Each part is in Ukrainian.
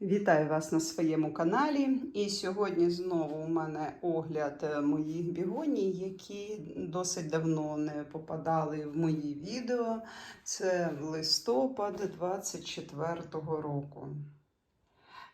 Вітаю вас на своєму каналі. І сьогодні знову у мене огляд е, моїх бігоній, які досить давно не попадали в мої відео. Це листопад 24-го року.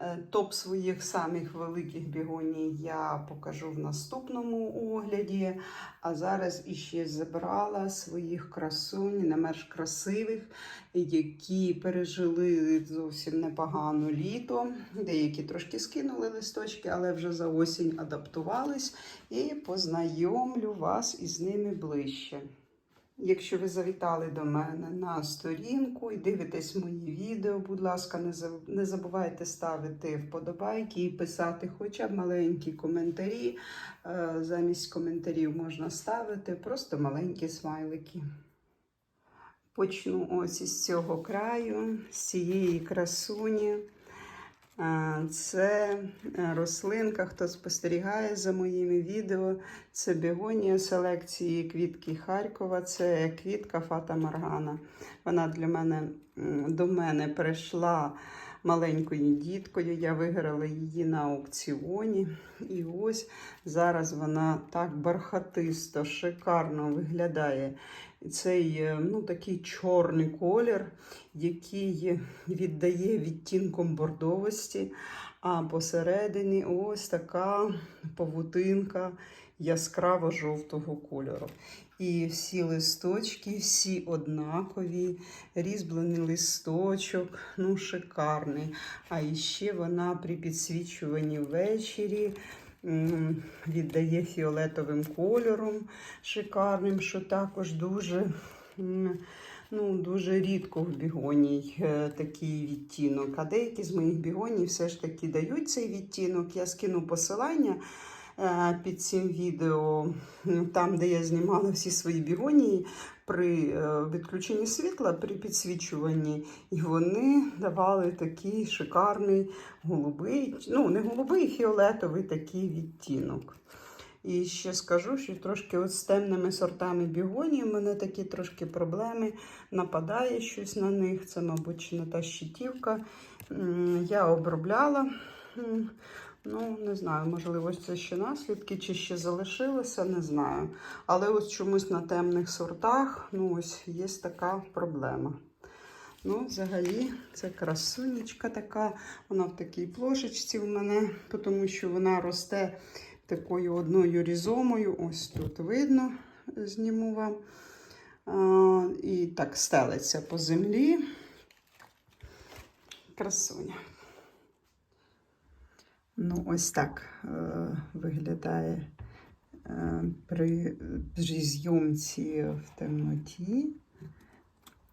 Е, Топ своїх самих великих бігоній я покажу в наступному огляді. А зараз іще забрала своїх красунь, не менш красивих, які пережили зовсім непогано літо. Деякі трошки скинули листочки, але вже за осінь адаптувались і познайомлю вас із ними ближче. Якщо ви завітали до мене на сторінку і дивитесь мої відео, будь ласка, не забувайте ставити вподобайки і писати хоча б маленькі коментарі. Е, Замість коментарів можна ставити просто маленькі смайлики. Почну ось із цього краю, з цієї красуні. Це е, рослинка, хто спостерігає за моїми відео. Це бігонія селекції квітки Харкова. Це квітка Фата Моргана. Вона для мене до мене прийшла маленькою діткою. Я виграла її на аукціоні. І ось зараз вона так бархатисто, шикарно виглядає. Цей е, ну, такий чорний колір, який віддає відтінком бордовості, а посередині ось така павутинка яскраво-жовтого кольору. І всі листочки, всі однакові, різьблений листочок, ну шикарний. А іще вона при підсвічуванні ввечері віддає фіолетовим кольором шикарним, що також дуже. Ну, дуже рідко в бігоній такий відтінок. А деякі з моїх бігоній все ж таки дають цей відтінок. Я скину посилання е, під цим відео, там, де я знімала всі свої бігонії при е, відключенні світла, при підсвічуванні. І вони давали такий шикарний голубий, ну не голубий, фіолетовий такий відтінок. І ще скажу, що трошки от з темними сортами бігонії в мене такі трошки проблеми. Нападає щось на них. Це, мабуть, не та щитівка. Я обробляла. Ну, не знаю, можливо, це ще наслідки, чи ще залишилося, не знаю. Але ось чомусь на темних сортах ну, ось є така проблема. Ну, взагалі, це красунечка така. Вона в такій плошечці в мене, тому що вона росте такою одною різомою. Ось тут видно, зніму вам. А, і так стелиться по землі. Красуня. Ну, ось так е, виглядає е, при зйомці в темноті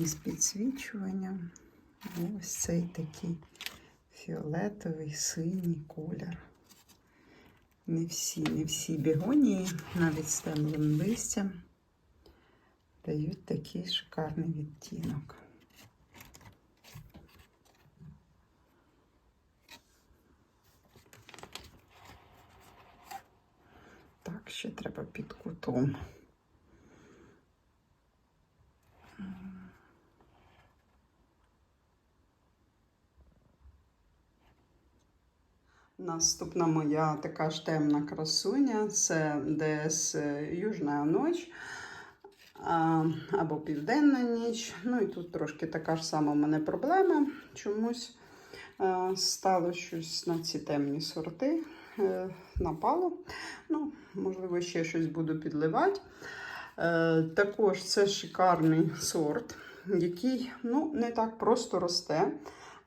із підсвічуванням. Ось цей такий фіолетовий синій колір. Не всі, не всі бігонії, навіть з темним листям, дають такий шикарний відтінок. Так, ще треба під кутом. Наступна моя така ж темна красуня це ДС Южна ніч або Південна ніч. Ну і тут трошки така ж сама в мене проблема. Чомусь стало щось на ці темні сорти. Е, Напало. Ну, можливо, ще щось буду підливати. Е, також це шикарний сорт, який ну, не так просто росте.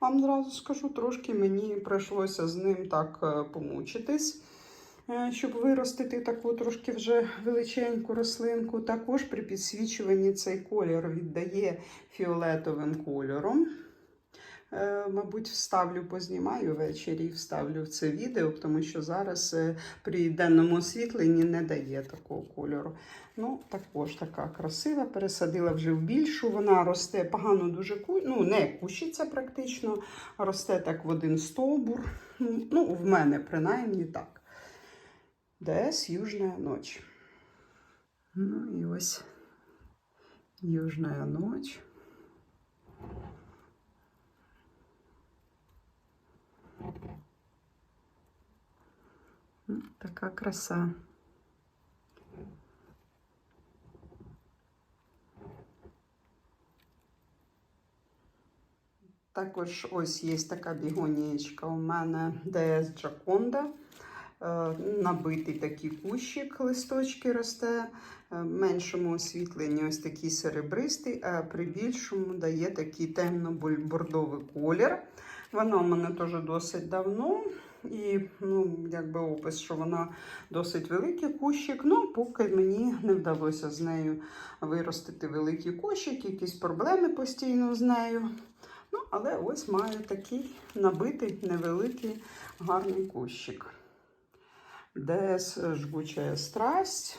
Вам зразу скажу, трошки мені прийшлося з ним так е, помучитись, щоб виростити таку трошки вже величеньку рослинку. Також при підсвічуванні цей колір віддає фіолетовим кольором. Е, Мабуть, вставлю, познімаю ввечері і вставлю в це відео, тому що зараз е, при денному освітленні не дає такого кольору. Ну, також така красива. Пересадила вже в більшу. Вона росте погано дуже ну, не кущиться практично, росте так в один стовбур. Ну, в мене принаймні так. ДС Южна ніч. Ну і ось Южна ніч. Така краса. Також ось є така бігонієчка у мене DS Джаконда. Е, Набитий такий кущик, листочки росте. Е, В меншому освітленні ось такий серебристий, а при більшому дає такий темно-бордовий колір. Вона у мене теж досить давно. І ну, якби опис, що вона досить великий кущик. Ну, поки мені не вдалося з нею виростити великий кущик, якісь проблеми постійно з нею. Ну, але ось маю такий набитий невеликий гарний кущик. Де жгуча страсть.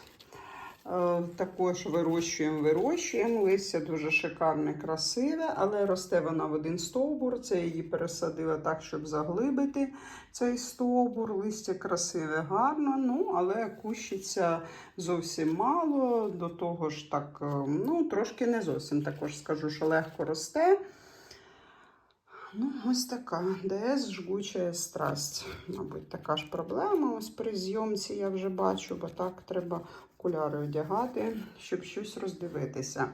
Е, Також вирощуємо, вирощуємо. Листя дуже шикарне, красиве, але росте вона в один стовбур. Це я її пересадила так, щоб заглибити цей стовбур. Листя красиве, гарно, ну, але кущиться зовсім мало. До того ж, так, е, ну, трошки не зовсім також скажу, що легко росте. Ну, ось така ДС жгуча страсть. Мабуть, така ж проблема. Ось при зйомці я вже бачу, бо так треба окуляри одягати, щоб щось роздивитися.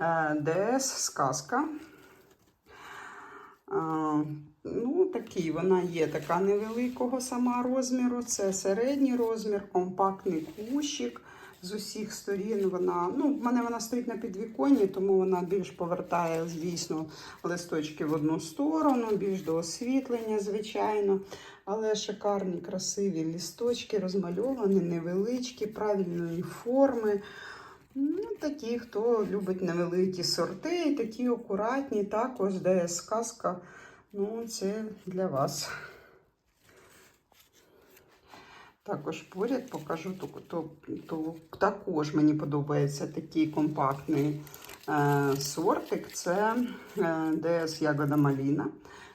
Е, ДС сказка. Е, Ну, такий вона є така невеликого сама розміру. Це середній розмір, компактний кущик. З усіх сторін вона, ну, в мене вона стоїть на підвіконні, тому вона більш повертає, звісно, листочки в одну сторону, більш до освітлення, звичайно. Але шикарні, красиві лісточки, розмальовані, невеличкі, правильної форми. Ну, Такі, хто любить невеликі сорти, і такі акуратні, також де сказка. Ну, це для вас. Також поряд покажу, то, то, то також мені подобається такий компактний е, сортик. Це е, ДС Ягода Маліна.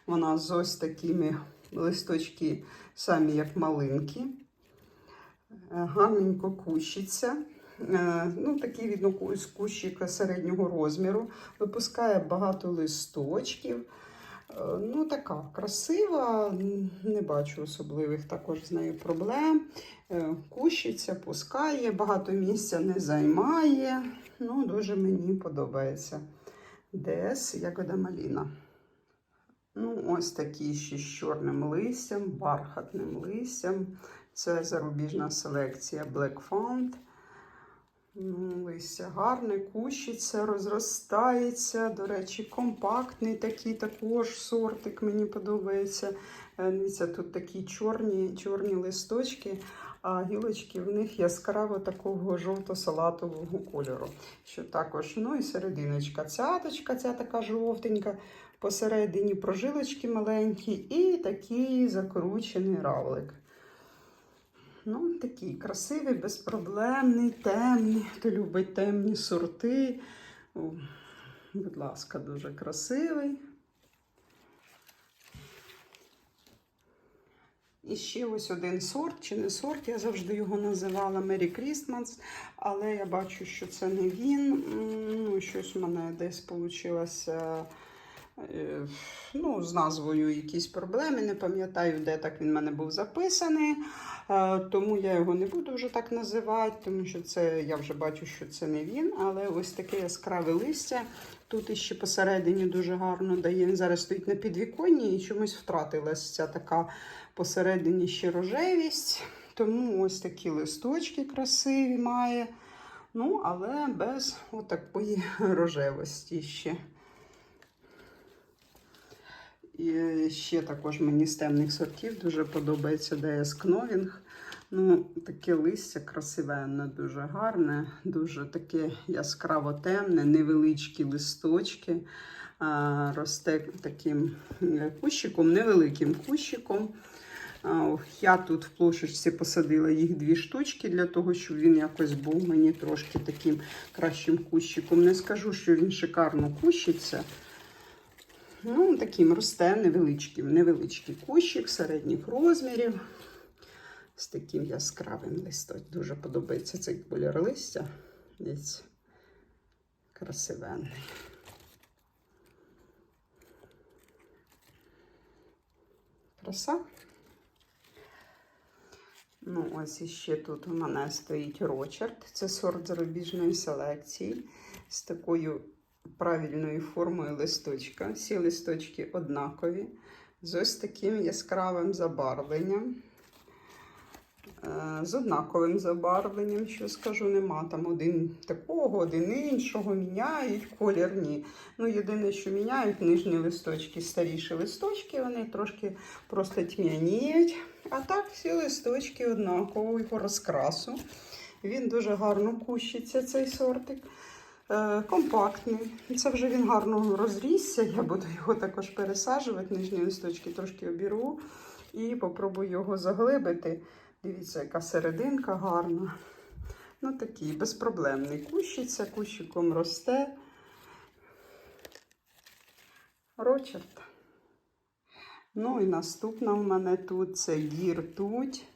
Вона з ось такими листочки, самі як малинки. Е, гарненько кущиться. Е, ну, Такий видно з кущика середнього розміру. Випускає багато листочків. Е, Ну, така красива, не бачу особливих також з нею проблем. Кущиться, пускає, багато місця не займає. Ну, Дуже мені подобається. ДС Ягода Маліна. Ну, Ось такі ще з чорним листям, бархатним листям. Це зарубіжна селекція Black Font. Ну, листя гарне, кущиться, розростається. До речі, компактний такий також сортик мені подобається. Е, Дивіться, тут такі чорні чорні листочки, а гілочки в них яскраво такого жовто-салатового кольору. Що також, ну і серединочка цяточка, ця така жовтенька, посередині прожилочки маленькі, і такий закручений равлик. Ну, такий красивий, безпроблемний, темний. Хто любить темні сорти. О, будь ласка, дуже красивий. І ще ось один сорт, чи не сорт, я завжди його називала Merry Christmas, але я бачу, що це не він. Ну, Щось у мене десь вийшло ну, з назвою якісь проблеми. Не пам'ятаю, де так він в мене був записаний. Е, Тому я його не буду вже так називати, тому що це я вже бачу, що це не він. Але ось таке яскраве листя. Тут іще посередині дуже гарно дає. Він зараз стоїть на підвіконні і чомусь втратилась ця така посередині ще рожевість. Тому ось такі листочки красиві має. Ну, але без отакої рожевості ще. І ще також мені з темних сортів дуже подобається DS Кновінг. Ну, таке листя красивенне, дуже гарне, дуже таке яскраво темне, невеличкі листочки. А, росте таким е, кущиком, невеликим кущиком. А, я тут в плошечці посадила їх дві штучки для того, щоб він якось був мені трошки таким кращим кущиком. Не скажу, що він шикарно кущиться. Ну, таким росте невеличким, невеличкий кущик середніх розмірів. З таким яскравим листом. Дуже подобається цей кольор листя. Десь красивенний. Краса. Ну, ось іще тут у мене стоїть Рочард. Це сорт зарубіжної селекції з такою правильною формою листочка. Всі листочки однакові, з ось таким яскравим забарвленням. Е, З однаковим забарвленням, що скажу, нема там один такого, один іншого, міняють колір ні. Ну, єдине, що міняють нижні листочки, старіші листочки, вони трошки просто тьмяніють. А так всі листочки однакового розкрасу. Він дуже гарно кущиться, цей сортик. Е, компактний. Це вже він гарно розрісся. Я буду його також пересаджувати. Нижні листочки трошки обірву і попробую його заглибити. Дивіться, яка серединка гарна. Ну, такий безпроблемний. Кущиться, кущиком росте. Рочерт. Ну і наступна в мене тут це гіртуть.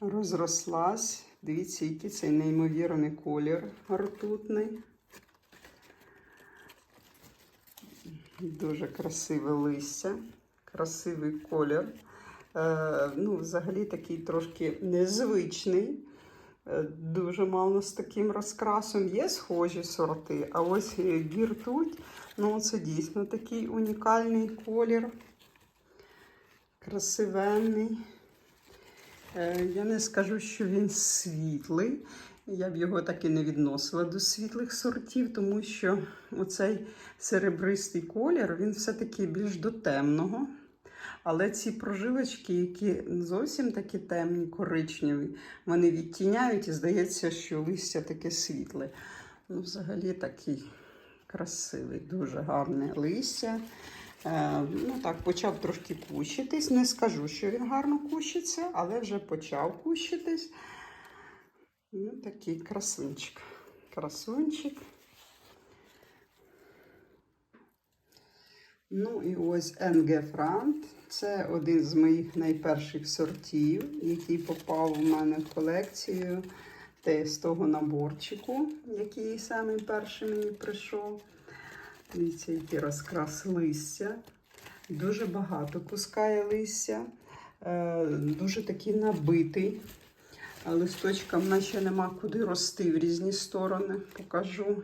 Розрослась. Дивіться, який цей неймовірний колір ртутний. Дуже красиве листя, красивий колір. Е, ну, взагалі такий трошки незвичний. Е, Дуже мало з таким розкрасом. Є схожі сорти, а ось е, гіртуть, ну це дійсно такий унікальний колір. Красивенний. Е, Я не скажу, що він світлий. Я б його так і не відносила до світлих сортів, тому що оцей серебристий колір, він все-таки більш до темного. Але ці прожилочки, які зовсім такі темні, коричневі, вони відтіняють і здається, що листя таке світле. Ну, взагалі такий красивий, дуже гарне листя. Е, ну так, почав трошки кущитись. Не скажу, що він гарно кущиться, але вже почав кущитись. Ну, такий красунчик. Красунчик. Ну і ось НГ Франт. Це один з моїх найперших сортів, який попав у мене в колекцію те з того наборчику, який самий перший мені прийшов. Дивіться, який розкрас листя. Дуже багато пускає листя, е, дуже такий набитий. Листочкам наче нема куди рости в різні сторони. Покажу.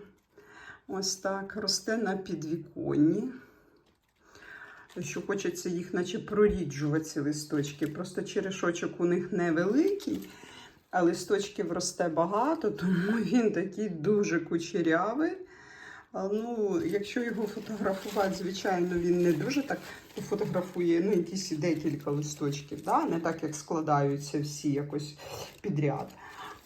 Ось так. Росте на підвіконні. Що хочеться їх, наче проріджувати ці листочки. Просто черешочок у них невеликий, а листочків росте багато, тому він такий дуже кучерявий. Ну, якщо його фотографувати, звичайно, він не дуже так фотографує ну, якісь декілька листочків, да? не так, як складаються всі якось підряд.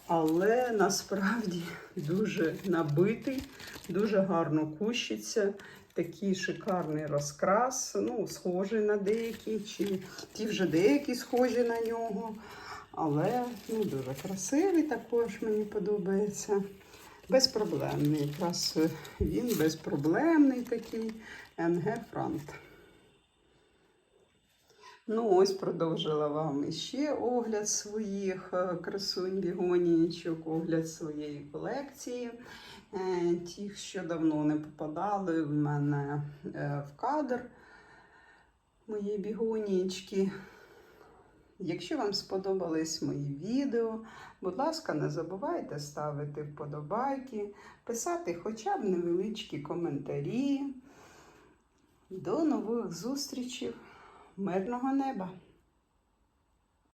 Але насправді дуже набитий, дуже гарно кущиться. Такий шикарний розкрас, ну, схожий на деякі, чи ті вже деякі схожі на нього. Але ну, дуже красивий також мені подобається. Безпроблемний. Якраз він безпроблемний такий НГ Франт. Ну, ось продовжила вам іще огляд своїх е, красунь бігонічок, огляд своєї колекції. Е, Ті, що давно не попадали в мене е, в кадр мої бігонічки. Якщо вам сподобались мої відео, будь ласка, не забувайте ставити вподобайки, писати хоча б невеличкі коментарі. До нових зустрічей! Мирного неба!